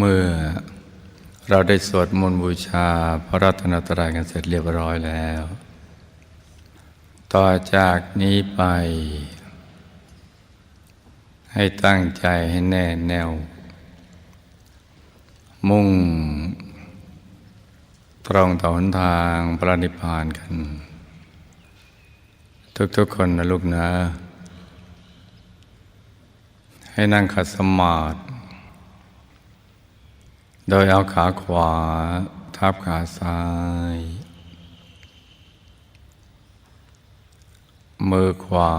เมื่อเราได้สวดมนต์บูชาพระรัตนตรัยกันเสร็จเรียบร้อยแล้ว ต่อจากนี้ไป ให้ตั้งใจให้แน่แน่ว มุ่ง ตรงต่อหนทางพระนิพพานกัน ทุกๆคนนะลูกนะ ให้นั่งขัดสมาธิ โดยเอาขาขวาทับขาซ้าย มือขวา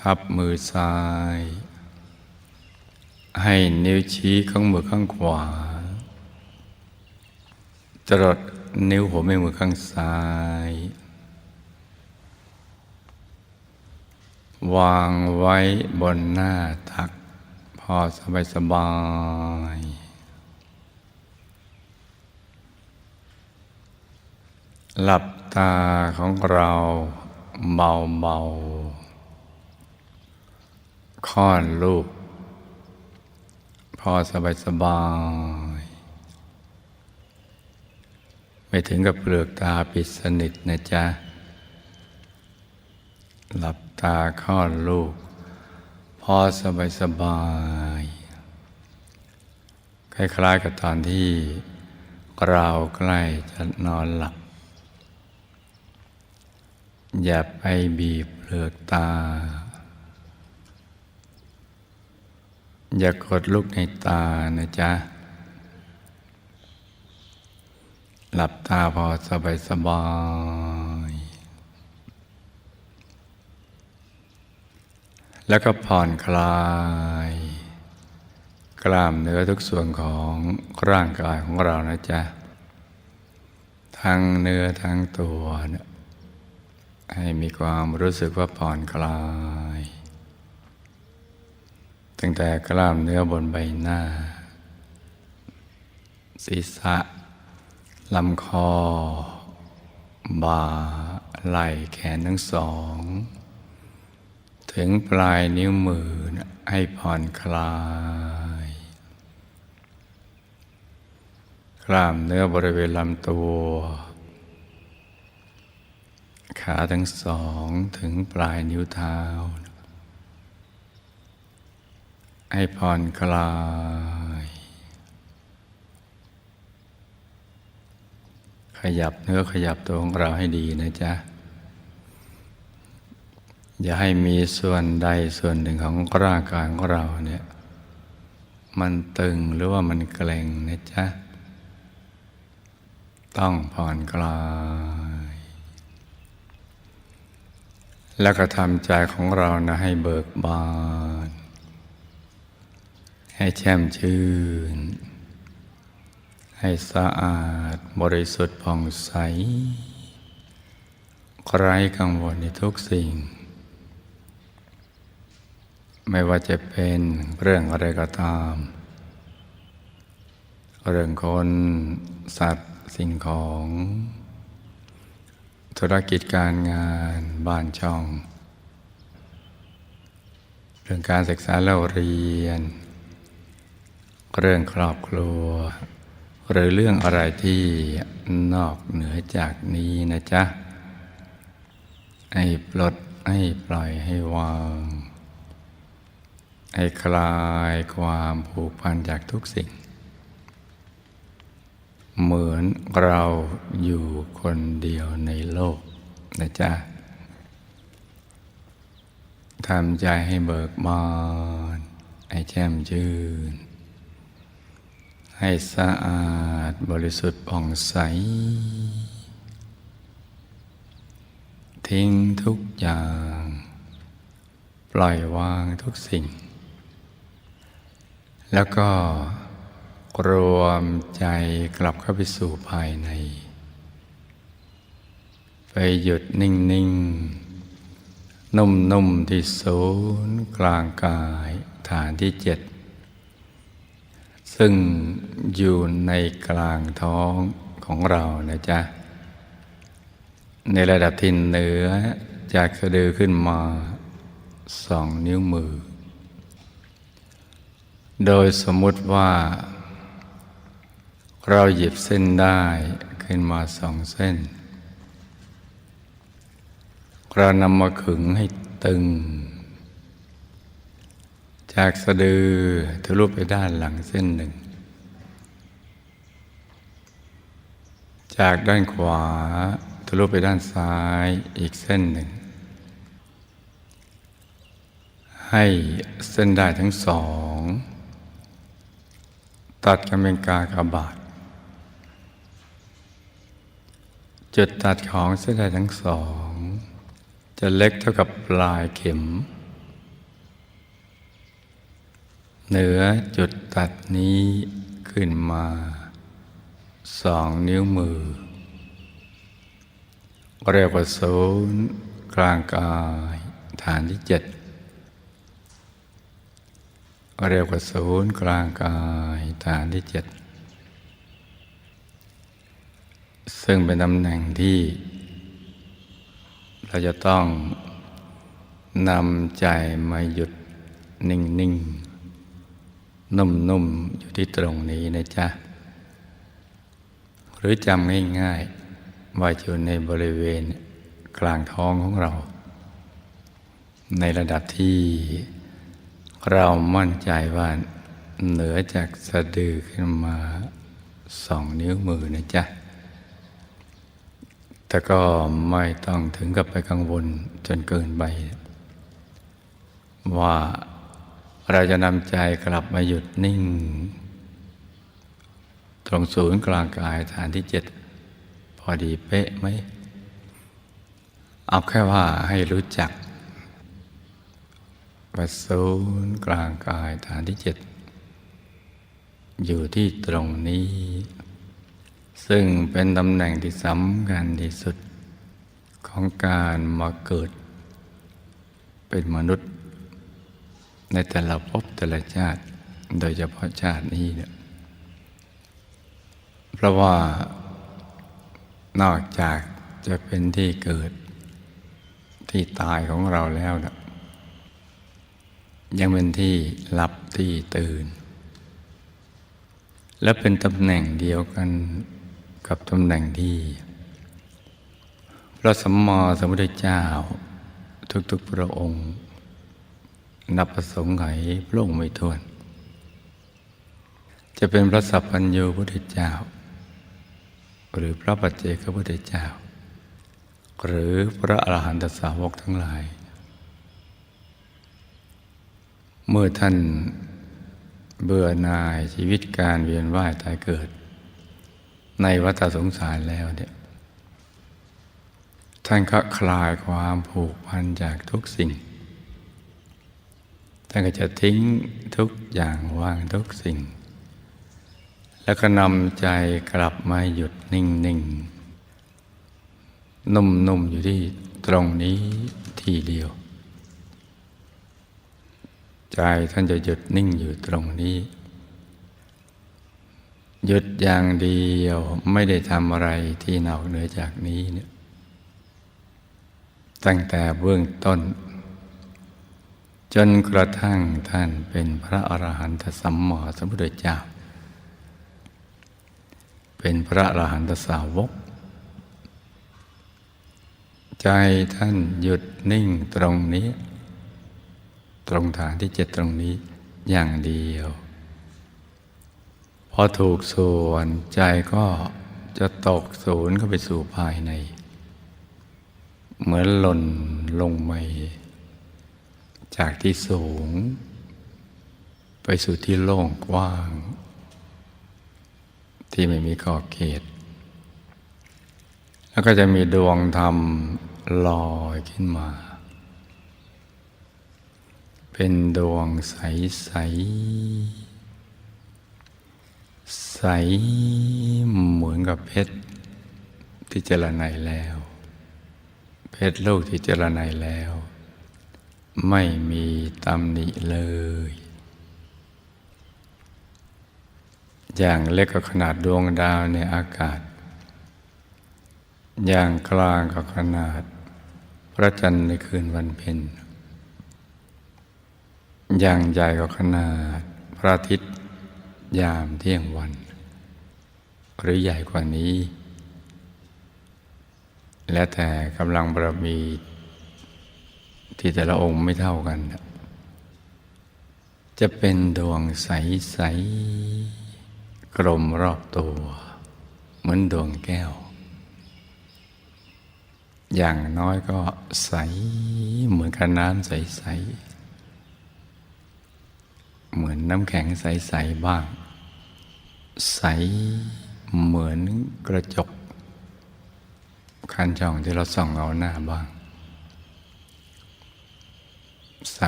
ทับมือซ้าย ให้นิ้วชี้ข้างมือข้างขวา จรดนิ้วหัวแม่มือข้างซ้าย วางไว้บนหน้าตัก พอสบายสบาย หลับตาของเราเบาเบาค่อนลูก พอสบายสบาย ไม่ถึงกับเปลือกตาปิดสนิทนะจ๊ะ หลับตาคลอดลูก พอสบายสบาย คล้ายๆกับตอนที่เราใกล้จะนอนหลับ อย่าไปบีบเปลือกตา อย่ากดลูกในตานะจ๊ะ หลับตาพอสบายสบายแล้วก็ผ่อนคลาย กล้ามเนื้อทุกส่วนของร่างกายของเรานะจ๊ะ ทั้งเนื้อทั้งตัวนะ ให้มีความรู้สึกว่าผ่อนคลาย ตั้งแต่กล้ามเนื้อบนใบหน้า ศีรษะลำคอ บ่า ไหล่แขนทั้งสอง ถึงปลายนิ้วมือให้ผ่อนคลาย กล้ามเนื้อบริเวณลำตัว ขาทั้งสองถึงปลายนิ้วเท้า ให้ผ่อนคลาย ขยับเนื้อขยับตัวของเราให้ดีนะจ๊ะ อย่าให้มีส่วนใดส่วนหนึ่งของร่างกายของเราเนี่ย มันตึงหรือว่ามันเกร็งนะจ๊ะ ต้องผ่อนคลาย แล้วก็ทำใจของเรานะให้เบิกบาน ให้แช่มชื่น ให้สะอาดบริสุทธิ์ผ่องใสไร้กังวลในทุกสิ่ง ไม่ว่าจะเป็นเรื่องอะไรก็ตาม เรื่องคน สัตว์สิ่งของ ธุรกิจการงานบ้านช่อง เรื่องการศึกษาเล่าเรียน เรื่องครอบครัว หรือเรื่องอะไรที่นอกเหนือจากนี้นะจ๊ะ ให้ปลดให้ปล่อยให้วาง ให้คลายความผูกพันจากทุกสิ่ง เหมือนเราอยู่คนเดียวในโลกนะจ๊ะทำใจให้เบิกบานให้แช่มชื่น ให้สะอาดบริสุทธิ์ผ่องใส ทิ้งทุกอย่าง ปล่อยวางทุกสิ่ง แล้วก็ รวมใจกลับเข้าไปสู่ภายใน ไปหยุดนิ่งๆนุ่มๆที่ศูนย์กลางกายฐานที่เจ็ด ซึ่งอยู่ในกลางท้องของเรานะจ๊ะ ในระดับที่เหนือจากสะดือขึ้นมาสองนิ้วมือ โดยสมมุติว่า เราหยิบเส้นได้ขึ้นมาสองเส้น เรานำมาขึงให้ตึง จากสะดือทะลุไปด้านหลังเส้นหนึ่ง จากด้านขวาทะลุไปด้านซ้ายอีกเส้นหนึ่ง ให้เส้นได้ทั้งสอง ตัดกันเป็นกากบาท จุดตัดของเส้นได้ทั้งสอง จะเล็กเท่ากับปลายเข็ม เหนือจุดตัดนี้ขึ้นมาสองนิ้วมือ เรียกว่าศูนย์กลางกายฐานที่เจ็ดเรียกว่าศูนย์กลางกายฐานที่เจ็ด ซึ่งเป็นตำแหน่งที่ เราจะต้องนำใจมาหยุดนิ่งๆนุ่มๆอยู่ที่ตรงนี้นะจ๊ะ หรือจำง่ายๆว่าอยู่ในบริเวณกลางท้องของเรา ในระดับที่เรามั่นใจว่าเหนือจากสะดือขึ้นมาสองนิ้วมือนะจ๊ะ แต่ก็ไม่ต้องถึงกับไปกังวลจนเกินไป ว่าเราจะนำใจกลับมาหยุดนิ่ง ตรงศูนย์กลางกายฐานที่เจ็ดพอดีเป๊ะไหม เอาแค่ว่าให้รู้จักว่าศูนย์กลางกายฐานที่เจ็ดอยู่ที่ตรงนี้ ซึ่งเป็นตำแหน่งที่สำคัญที่สุดของการมาเกิด เป็นมนุษย์ ในแต่ละภพแต่ละชาติ โดยเฉพาะชาตินี้เนี่ยเพราะว่านอกจากจะเป็นที่เกิดที่ตายของเราแล้วนะยังเป็นที่หลับที่ตื่น และเป็นตำแหน่งเดียวกัน กับตำแหน่งที่พระสัมมาสัมพุทธเจ้า ทุกๆพระองค์ นับประสงค์ไหพระองค์ไม่ถ้วน จะเป็นพระสัพพัญญูพุทธเจ้า หรือพระปัจเจกพุทธเจ้า หรือพระอรหันตสาวกทั้งหลาย เมื่อท่านเบื่อหน่ายชีวิตการเวียนว่ายตายเกิด ในวัฏสงสารแล้วเนี่ยท่านก็คลายความผูกพันจากทุกสิ่ง ท่านก็จะทิ้งทุกอย่างวางทุกสิ่ง แล้วก็นำใจกลับมาหยุดนิ่งนิ่งนุ่มนุ่มอยู่ที่ตรงนี้ทีเดียว ใจท่านจะหยุดนิ่งอยู่ตรงนี้ หยุดอย่างเดียวไม่ได้ทำอะไรที่นอกเหนือจากนี้เนี่ยตั้งแต่เบื้องต้น จนกระทั่งท่านเป็นพระอรหันตสัมมาสัมพุทธเจ้า เป็นพระอรหันตสาวก ใจท่านหยุดนิ่งตรงนี้ ตรงฐานที่เจ็ดตรงนี้อย่างเดียว พอถูกส่วนใจก็จะตกศูนย์เข้าไปสู่ภายใน เหมือนหล่นลงไปจากที่สูง ไปสู่ที่โล่งกว้าง ที่ไม่มีขอบเขต แล้วก็จะมีดวงธรรมลอยขึ้นมา เป็นดวงใสใส ใสเหมือนกับเพชรที่เจรไนแล้ว เพชรลูกที่เจรไนแล้ว ไม่มีตำหนิเลย อย่างเล็กก็ขนาดดวงดาวในอากาศ อย่างกลางก็ขนาด พระจันทร์ในคืนวันเพ็ญอย่างใหญ่ก็ขนาดพระอาทิตย์ ยามเที่ยงวัน หรือใหญ่กว่านี้ และแต่กำลังบารมี ที่แต่ละองค์ไม่เท่ากัน จะเป็นดวงใส ๆ กลมรอบตัว เหมือนดวงแก้ว อย่างน้อยก็ใส เหมือนกับน้ำใส ๆ เหมือนน้ำแข็งใส ๆ บ้าง ใสเหมือนกระจกคันช่องที่เราส่องเอาหน้าบ้าง ใส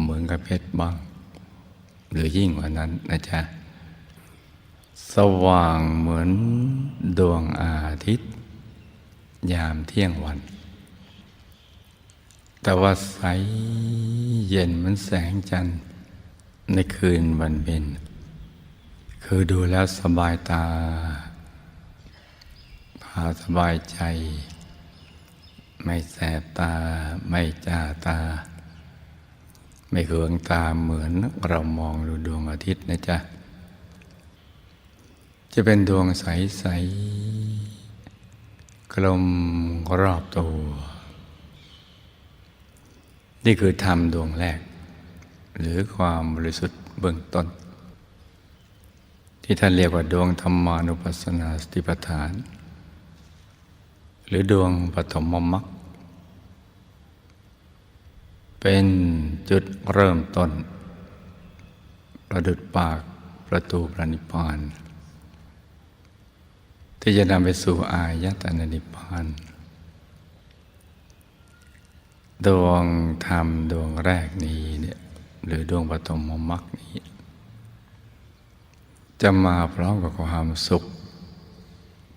เหมือนกับเพชรบ้าง หรือยิ่งกว่านั้นนะจ๊ะ สว่างเหมือนดวงอาทิตย์ ยามเที่ยงวัน แต่ว่าใสเย็นเหมือนแสงจันทร์ ในคืนวันเพ็ญคือดูแล้วสบายตา พาสบายใจ ไม่แสบตา ไม่จ้าตา ไม่เคืองตาเหมือนเรามองดูดวงอาทิตย์นะจ๊ะ จะเป็นดวงใส ๆ กลมรอบตัว นี่คือธรรมดวงแรก หรือความบริสุทธิ์เบื้องต้น ที่ท่านเรียกว่าดวงธรรมานุปัสสนาสติปัฏฐาน หรือดวงปฐมมรรคเป็นจุดเริ่มต้น ประดุดปากประตูพระนิพพาน ที่จะนำไปสู่อายตนะนิพพานดวงธรรมดวงแรกนี้เนี่ย หรือดวงปฐมมรรคนี้ จะมาพร้อมกับความสุข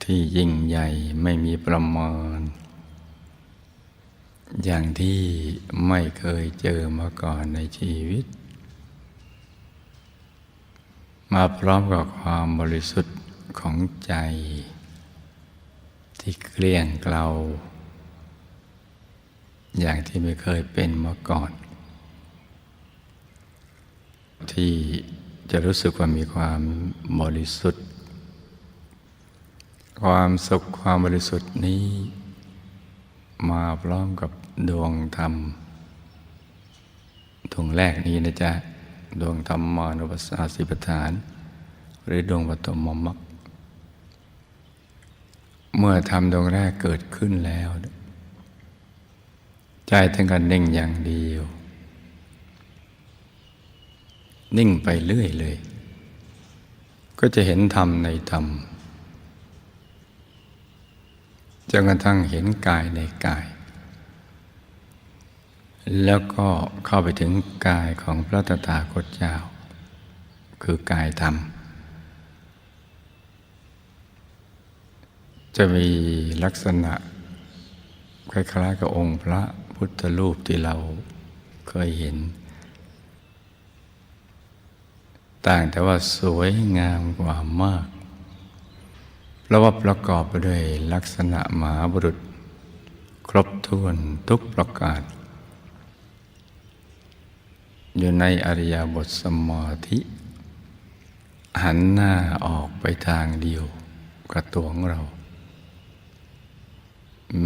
ที่ยิ่งใหญ่ไม่มีประมาณอย่างที่ไม่เคยเจอมาก่อนในชีวิต มาพร้อมกับความบริสุทธิ์ของใจ ที่เกลี้ยงเกลาอย่างที่ไม่เคยเป็นมาก่อน ที่จะรู้สึกว่ามีความบริสุทธิ์ ความสุขความบริสุทธิ์นี้ มาพร้อมกับดวงธรรมดวงแรกนี้นะจ๊ะ ดวงธรรมานุปัสสาสิปฐาน หรือดวงปฐมมรรคเมื่อทำดวงแรกเกิดขึ้นแล้ว ใจทั้งกันนิ่งอย่างเดียว นิ่งไปเรื่อยเลย ก็จะเห็นธรรมในธรรมจนกระทั่งเห็นกายในกาย แล้วก็เข้าไปถึงกายของพระตถาคตเจ้า คือกายธรรม จะมีลักษณะ คล้ายๆกับองค์พระพุทธรูปที่เราเคยเห็น ต่างแต่ว่าสวยงามกว่ามาก เพราะว่าประกอบไปด้วยลักษณะมหาบุรุษ ครบถ้วนทุกประการอยู่ในอริยบทสมาธิ หันหน้าออกไปทางเดียวกับตัวของเรา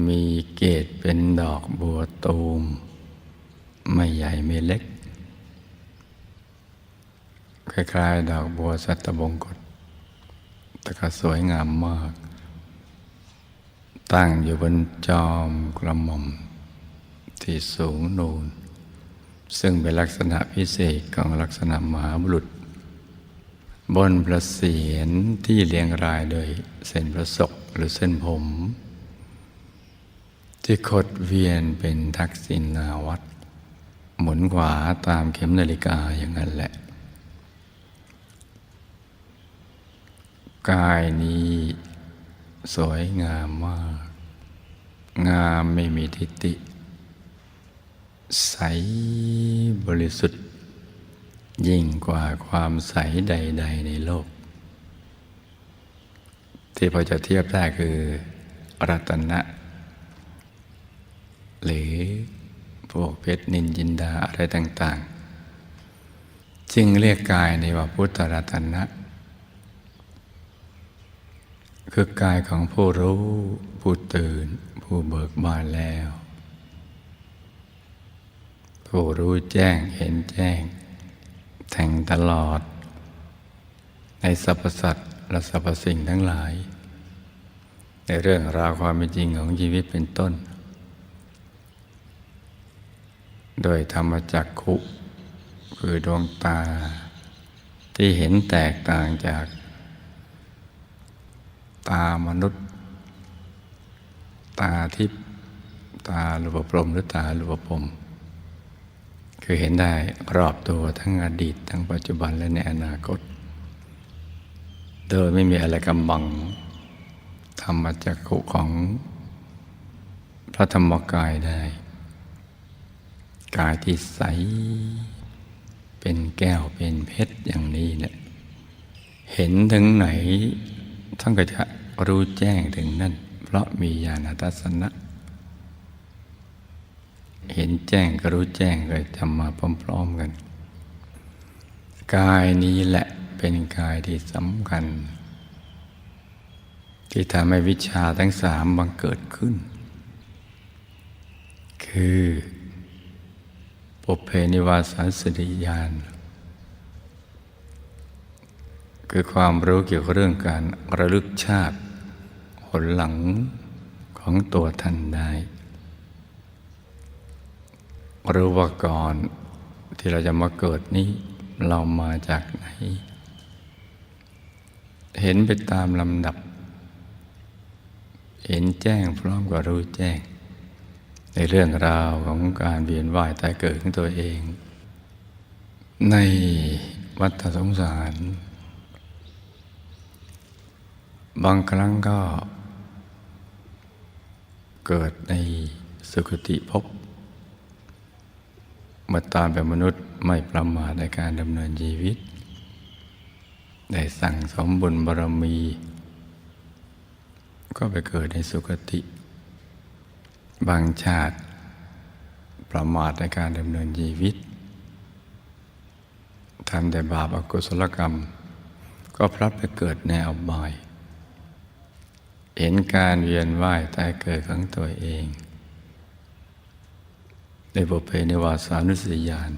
มีเกตเป็นดอกบัวตูม ไม่ใหญ่ไม่เล็ก คล้ายๆ ดอกบัวสัตบงกฎแต่ก็สวยงามมาก ตั้งอยู่บนจอมกระหม่อม ที่สูงนูน ซึ่งเป็นลักษณะพิเศษของลักษณะมหาบุรุษ บนประเสียนที่เรียงรายโดยเส้นประศกหรือเส้นผม ที่คดเวียนเป็นทักษิณาวัตรหมุนขวาตามเข็มนาฬิกาอย่างนั้นแหละ กายนี้ สวยงามมาก งามไม่มีทิฏฐิใสบริสุทธิ์ ยิ่งกว่าความใสใด ๆ ในโลก ที่พอจะเทียบได้คือรัตนะ หรือพวกเพชรนินจินดาอะไรต่าง ๆ จึงเรียกกายในว่าพุทธรัตนะ คือกายของผู้รู้ ผู้ตื่น ผู้เบิกบานแล้ว ผู้รู้แจ้งเห็นแจ้งแทงตลอด ในสรรพสัตว์และสรรพสิ่งทั้งหลาย ในเรื่องราวความเป็นจริงของชีวิตเป็นต้น โดยธรรมจักขุคือดวงตา ที่เห็นแตกต่างจาก ตามนุษย์ ตาทิพตาลูปปรมหรือตาลูปปมคือเห็นได้รอบตัวทั้งอดีต ทั้งปัจจุบันและในอนาคต โดยไม่มีอะไรกำบังธรรมจักขุของพระธรรมกายได้ กายที่ใส เป็นแก้วเป็นเพชรอย่างนี้เนี่ยเห็นถึงไหน ท่านก็จะรู้แจ้งถึงนั่น เพราะมีญาณทัศนะ เห็นแจ้งก็รู้แจ้งเลยทำมาพร้อมๆกัน กายนี้แหละเป็นกายที่สำคัญ ที่ทำให้วิชาทั้งสามบังเกิดขึ้น คือปุเพนิวาสาสติญาณ คือความรู้เกี่ยวกับเรื่องการระลึกชาติหนหลังของตัวท่านได้ รู้ว่าก่อนที่เราจะมาเกิดนี้เรามาจากไหน เห็นไปตามลำดับ เห็นแจ้งพร้อมกับรู้แจ้ง ในเรื่องราวของการเวียนว่ายตายเกิดของตัวเอง ในวัฏสงสาร บางครั้งก็เกิดในสุคติภพมื่อตามเป็นมนุษย์ไม่ประมาทในการดำเนินชีวิต ได้สั่งสมบุญบารมี ก็ไปเกิดในสุคติ บางชาติประมาทในการดำเนินชีวิตทำแต่บาปอากุศลกรรม ก็พลัดไปเกิดในอบาย เห็นการเวียนว่ายตายเกิดของตัวเอง ในบุพเพในวาสานุสติญาณ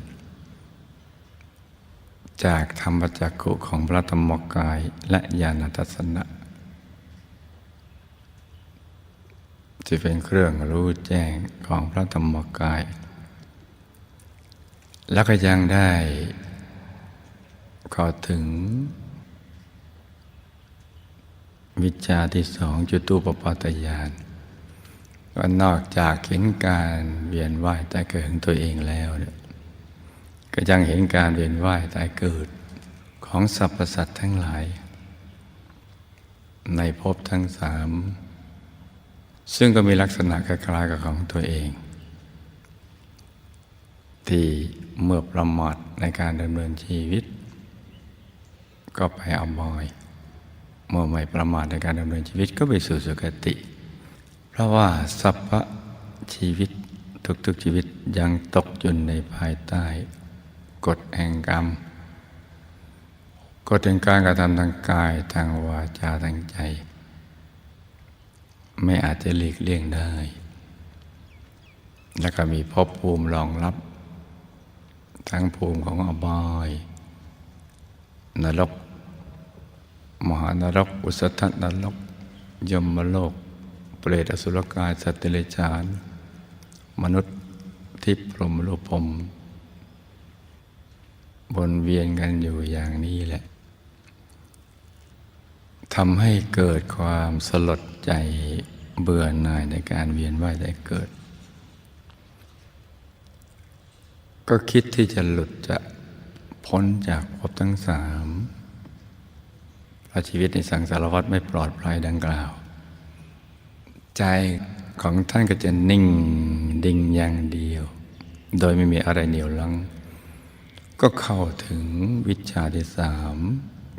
จากธรรมจักขุของพระธรรมกายและญาณทัศนะที่เป็นเครื่องรู้แจ้งของพระธรรมกาย แล้วก็ยังได้ขอถึง วิชาที่สองจุตูปปาตยานว่านอกจากเห็นการเวียนว่ายตายเกิดของตัวเองแล้วเนี่ยก็ยังเห็นการเวียนว่ายตายเกิดของสรรพสัตว์ทั้งหลาย ในภพทั้งสาม ซึ่งก็มีลักษณะคล้ายๆกับของตัวเอง ที่เมื่อประมาทในการดำเนินชีวิต ก็ไปเอาบอย มื่อไม่ประมาทในการดำเนินชีวิตก็ไปสู่สุคติ เพราะว่าสัพพชีวิตทุกๆชีวิตยังตกอยู่ในภายใต้กฎแห่งกรรมกฎแห่งการกระทำทางกายทางวาจาทางใจ ไม่อาจจะหลีกเลี่ยงได้ แล้วก็มีภพภูมิรองรับ ทั้งภูมิของอบายนรก มหานรก อุสธนรก ยมโลก เปรตอสุรกาย สัตว์เดรัจฉาน มนุษย์ทิพย์พรหมโลกพมวนเวียนกันอยู่อย่างนี้แหละทำให้เกิดความสลดใจเบื่อหน่ายในการเวียนว่ายแต่เกิด ก็คิดที่จะหลุดจะพ้นจากภพทั้งสาม เพราะชีวิตในสังสารวัฏไม่ปลอดภัยดังกล่าว ใจของท่านก็จะนิ่งดิ่งอย่างเดียว โดยไม่มีอะไรเหนียวลัง ก็เข้าถึงวิชาที่สาม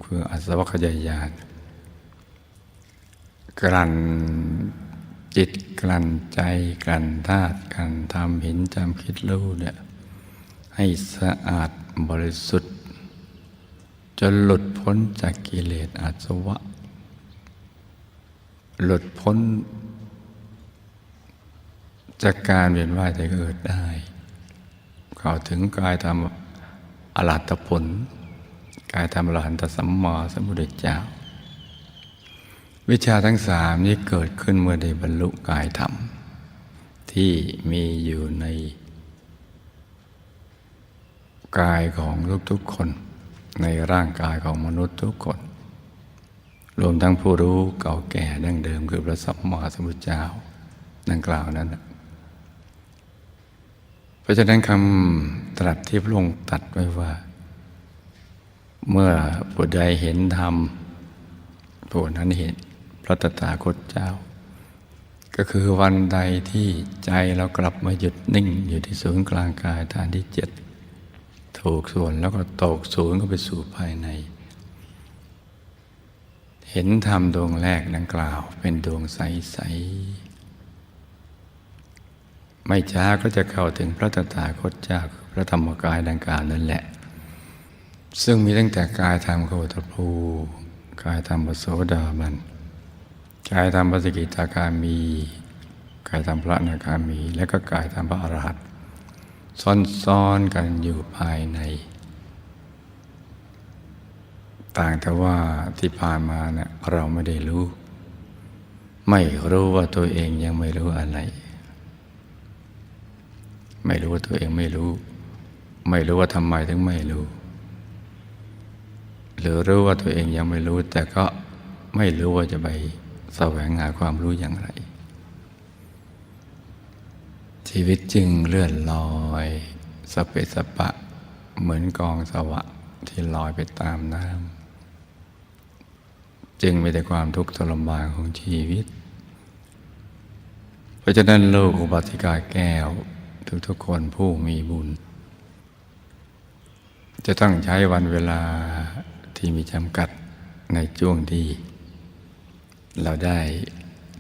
คืออัศวคยายานกลั่นจิตกลั่นใจกลั่นธาตุกลั่นทำเห็นจำคิดรู้เนี่ยให้สะอาดบริสุทธิ์ จนหลุดพ้นจากกิเลสอาสวะ หลุดพ้น จากการเวียนว่ายแต่เกิดได้ เข้าถึงกายธรรมอรหัตผล กายธรรมอรหันตสัมมาสัมพุทธเจ้า วิชาทั้งสามนี้เกิดขึ้นเมื่อได้บรรลุกายธรรม ที่มีอยู่ใน กายของทุกๆคน ในร่างกายของมนุษย์ทุกคน รวมทั้งผู้รู้เก่าแก่ดั้งเดิมคือพระสัมมาสัมพุทธเจ้าดังกล่าวนั้น เพราะฉะนั้นคำตรัสที่พระองค์ตรัสไว้ว่า เมื่อผู้ใดเห็นธรรมผู้นั้นเห็นพระตถาคตเจ้า ก็คือวันใดที่ใจเรากลับมาหยุดนิ่งอยู่ที่ศูนย์กลางกายฐานที่เจ็ด ถูกส่วนแล้วก็ตกศูนย์ก็ไปสู่ภายใน เห็นธรรมดวงแรกดังกล่าว เป็นดวงใส ๆ ไม่ช้าก็จะเข้าถึงพระตถาคตเจ้าคือพระธรรมกายดังกล่าวนั่นแหละ ซึ่งมีตั้งแต่กายธรรมโคตภูกายธรรมปโสดาบันกายธรรมปสกิตาคามี กายธรรมพระนาคามี และก็กายธรรมพระอรหันต ซ้อนๆกันอยู่ภายใน ต่างแต่ว่าที่ผ่านมาเนี่ยเราไม่ได้รู้ ไม่รู้ว่าตัวเองยังไม่รู้อะไร ไม่รู้ว่าตัวเองไม่รู้ ไม่รู้ว่าทำไมถึงไม่รู้ หรือรู้ว่าตัวเองยังไม่รู้ แต่ก็ไม่รู้ว่าจะไปแสวงหาความรู้อย่างไร ชีวิตจึงเลื่อนลอยสเปสปะ เหมือนกองสวะที่ลอยไปตามน้ำจึงมีแต่ความทุกข์ทรมานของชีวิต เพราะฉะนั้นโลกอุบัติกาแก้วทุกๆคนผู้มีบุญ จะต้องใช้วันเวลาที่มีจำกัดในช่วงที่ เราได้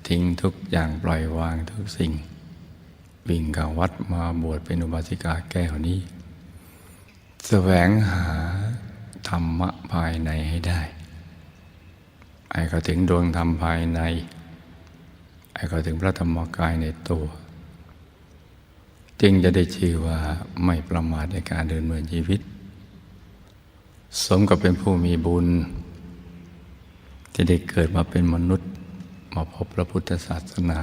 ทิ้งทุกอย่างปล่อยวางทุกสิ่ง วิ่งเข้าวัดมาบวชเป็นอุบาสิกาแก้วนี้แสวงหาธรรมะภายในให้ได้ ไอ้เขาถึงดวงธรรมภายใน ไอ้เขาถึงพระธรรมกายในตัว จึงจะได้ชื่อว่าไม่ประมาทในการเดินเมืองชีวิต สมกับเป็นผู้มีบุญ ที่ได้เกิดมาเป็นมนุษย์ มาพบพระพุทธศาสนา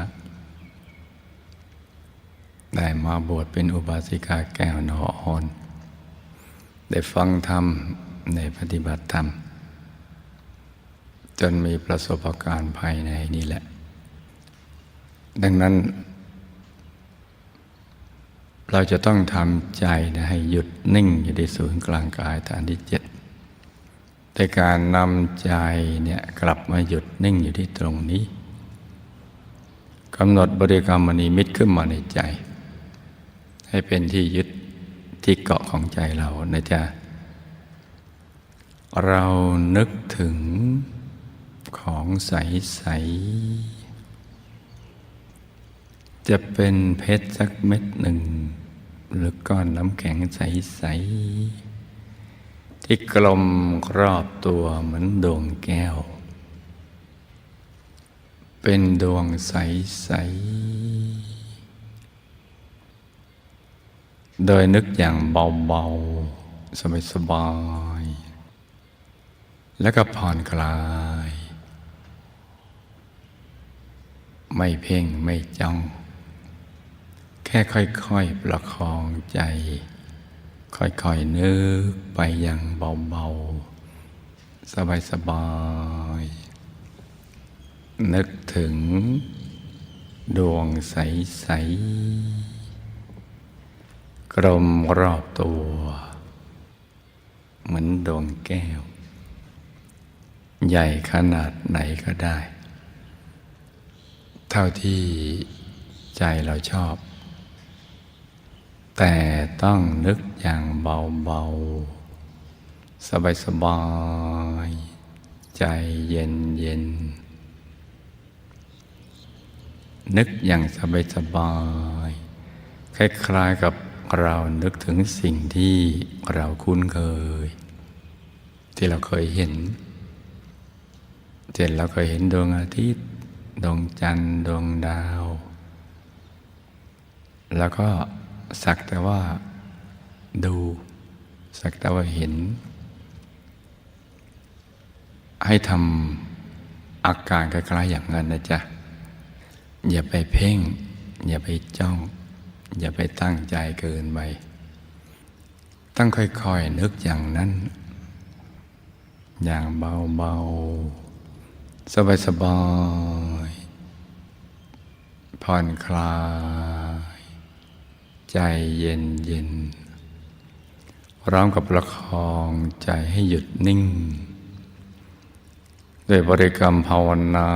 ได้มาบวชเป็นอุบาสิกาแก้วนออ่อน ได้ฟังธรรมในปฏิบัติธรรม จนมีประสบการณ์ภายในนี่แหละ ดังนั้น เราจะต้องทำใจนะให้หยุดนิ่งอยู่ที่ศูนย์กลางกายฐานที่เจ็ดแต่การนำใจเนี่ยกลับมาหยุดนิ่งอยู่ที่ตรงนี้กำหนดบริกรรมมณีมิตรขึ้นมาในใจ ให้เป็นที่ยึดที่เกาะของใจเรานะจ๊ะ เรานึกถึงของใสๆจะเป็นเพชรสักเม็ดหนึ่ง หรือก้อนน้ำแข็งใส ๆ ที่กลมรอบตัวเหมือนดวงแก้ว เป็นดวงใส ๆ โดยนึกอย่างเบาๆ สบายๆ แล้วก็ผ่อนคลาย ไม่เพ่งไม่จ้อง แค่ค่อยๆ ประคองใจ ค่อยๆ นึกไปอย่างเบาๆ สบายๆ นึกถึงดวงใส ๆ กลมรอบตัว เหมือนดวงแก้ว ใหญ่ขนาดไหนก็ได้ เท่าที่ใจเราชอบ แต่ต้องนึกอย่างเบา ๆ สบาย ๆ ใจเย็นเย็นๆนึกอย่างสบาย ๆ คล้าย ๆ กับ เรานึกถึงสิ่งที่เราคุ้นเคย ที่เราเคยเห็น เช่นเราเคยเห็นดวงอาทิตย์ ดวงจันทร์ ดวงดาว แล้วก็สักแต่ว่าดู สักแต่ว่าเห็น ให้ทำอาการคล้ายๆอย่างนั้นนะจ๊ะ อย่าไปเพ่ง อย่าไปจ้อง อย่าไปตั้งใจเกินไป ตั้งค่อยๆ นึกอย่างนั้น อย่างเบาๆ สบายๆ ผ่อนคลาย ใจเย็นๆร้อมกับประคองใจให้หยุดนิ่ง ด้วยบริกรรมภาวนา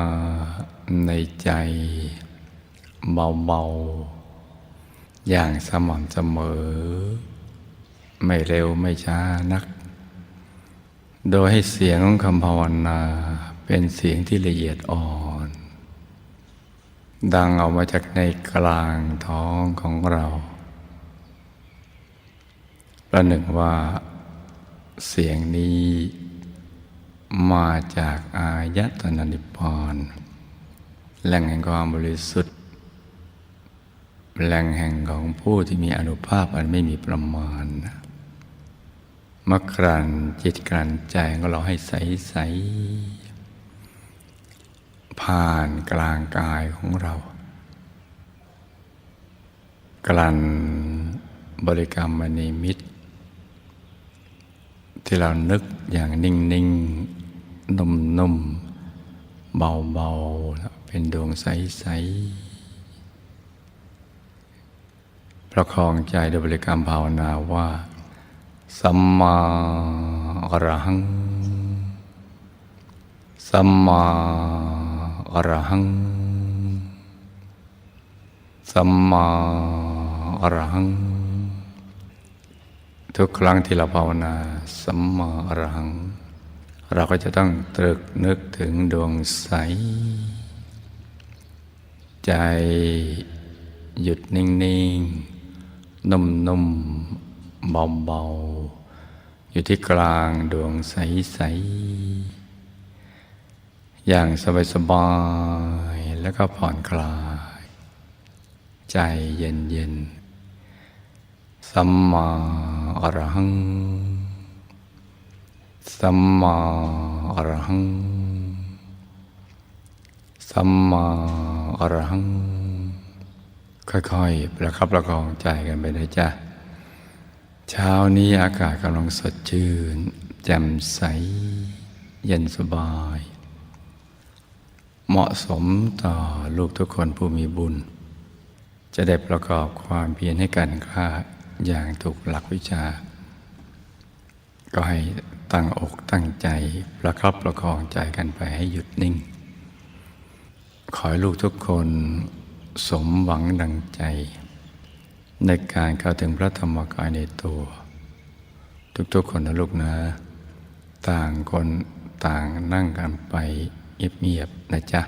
ในใจเบาๆ อย่างสม่ำเสมอ ไม่เร็วไม่ช้านัก โดยให้เสียงของคำภาวนาเป็นเสียงที่ละเอียดอ่อน ดังออกมาจากในกลางท้องของเรา ประหนึ่งว่าเสียงนี้มาจากอายตนะนิพพานแหล่งแห่งความบริสุทธิ์ แหล่งแห่งของผู้ที่มีอนุภาพอันไม่มีประมาณมกรันจิตกรันใจของเราให้ใสใสผ่านกลางกายของเรา กลั่นบริกรรมมณีมิตร ที่เรานึกอย่างนิ่งนิ่งนุ่มนุ่มเบาเบาเป็นดวงใสใสๆ ประคองใจด้วยบริกรรมภาวนาว่าสัมมาอรหัง สัมมาอรหัง สัมมาอรหัง ทุกครั้งที่เราภาวนา สัมมาอรหัง เราก็จะต้องตรึกนึกถึงดวงใส ใจหยุดนิ่ง ๆ นุ่มๆเบาๆ อยู่ที่กลางดวงใสๆ อย่างสบายๆ แล้วก็ผ่อนคลาย ใจเย็นๆ สัมมาอรหัง สัมมาอรหัง สัมมาอรหัง ค่อยๆ ประคับประคองใจกันไปนะจ๊ะ เช้านี้อากาศกำลังสดชื่น แจ่มใส เย็นสบาย เหมาะสมต่อลูกทุกคนผู้มีบุญ จะได้ประกอบความเพียรให้กันค่าอย่างถูกหลักวิชา ก็ให้ตั้งอกตั้งใจประคับประคองใจกันไปให้หยุดนิ่ง ขอให้ลูกทุกคน สมหวังดังใจ ในการเข้าถึงพระธรรมกายในตัว ทุกๆคนนะลูกนะ ต่างคนต่างนั่งกันไปเงียบๆนะจ๊ะ